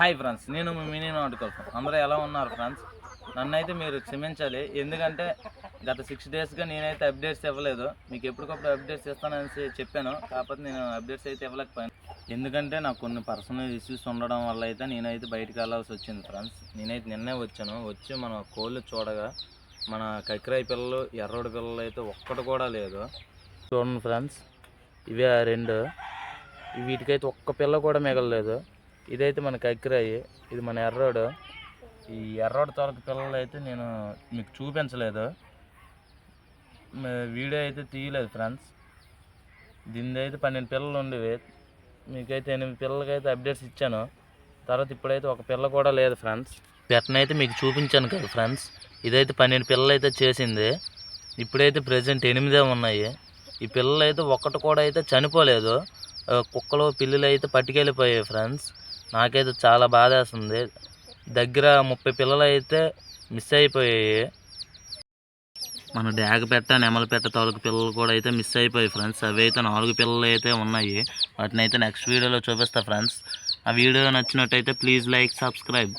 Hi friends నేను మీ mini నాటుకోల్ అందరూ ఎలా ఉన్నారు ఫ్రెండ్స్ నన్ను అయితే మీరు క్షమించాలి. ఎందుకంటే గత సిక్స్ డేస్గా నేనైతే అప్డేట్స్ ఇవ్వలేదు. మీకు ఎప్పటికప్పుడు అప్డేట్స్ ఇస్తానని చెప్పాను. కాకపోతే నేను అప్డేట్స్ అయితే ఇవ్వలేకపోయాను. ఎందుకంటే నాకు కొన్ని పర్సనల్ ఇష్యూస్ ఉండడం వల్ల అయితే నేనైతే బయటకు వెళ్ళాల్సి వచ్చింది ఫ్రెండ్స్ నేనైతే నిన్నే వచ్చాను. వచ్చి మన కోళ్ళు చూడగా మన కక్రాయి పిల్లలు ఎర్రోడి పిల్లలు అయితే ఒక్కటి కూడా లేదు. చూడండి ఫ్రెండ్స్ ఇవే ఆ రెండు. వీటికైతే ఒక్క పిల్ల కూడా మిగలలేదు. ఇదైతే మన కక్కిరాయి. ఇది మన ఎర్రోడు. ఈ ఎర్రోడు తొలక పిల్లలు అయితే నేను మీకు చూపించలేదు. వీడియో అయితే తీయలేదు ఫ్రెండ్స్. దీని అయితే పన్నెండు పిల్లలు ఉండేవి. మీకైతే ఎనిమిది పిల్లలకైతే అప్డేట్స్ ఇచ్చాను. తర్వాత ఇప్పుడైతే ఒక పిల్ల కూడా లేదు ఫ్రెండ్స్. పెట్టనైతే మీకు చూపించాను కదా ఫ్రెండ్స్. ఇదైతే పన్నెండు పిల్లలు అయితే చేసింది. ఇప్పుడైతే ప్రజెంట్ ఎనిమిదే ఉన్నాయి. ఈ పిల్లలు అయితే ఒక్కటి కూడా అయితే చనిపోలేదు. కుక్కలు పిల్లులు అయితే పట్టుకెళ్ళిపోయాయి ఫ్రెండ్స్. నాకైతే చాలా బాధేస్తుంది. దగ్గర ముప్పై పిల్లలు అయితే మిస్ అయిపోయాయి. మన డ్యాగ్ పెట్ట నెమల పెట్ట పిల్లలు కూడా అయితే మిస్ అయిపోయాయి ఫ్రెండ్స్. అవి అయితే నాలుగు పిల్లలు అయితే ఉన్నాయి. వాటిని అయితే నెక్స్ట్ వీడియోలో చూపిస్తా ఫ్రెండ్స్. ఆ వీడియో నచ్చినట్టయితే ప్లీజ్ లైక్ సబ్స్క్రైబ్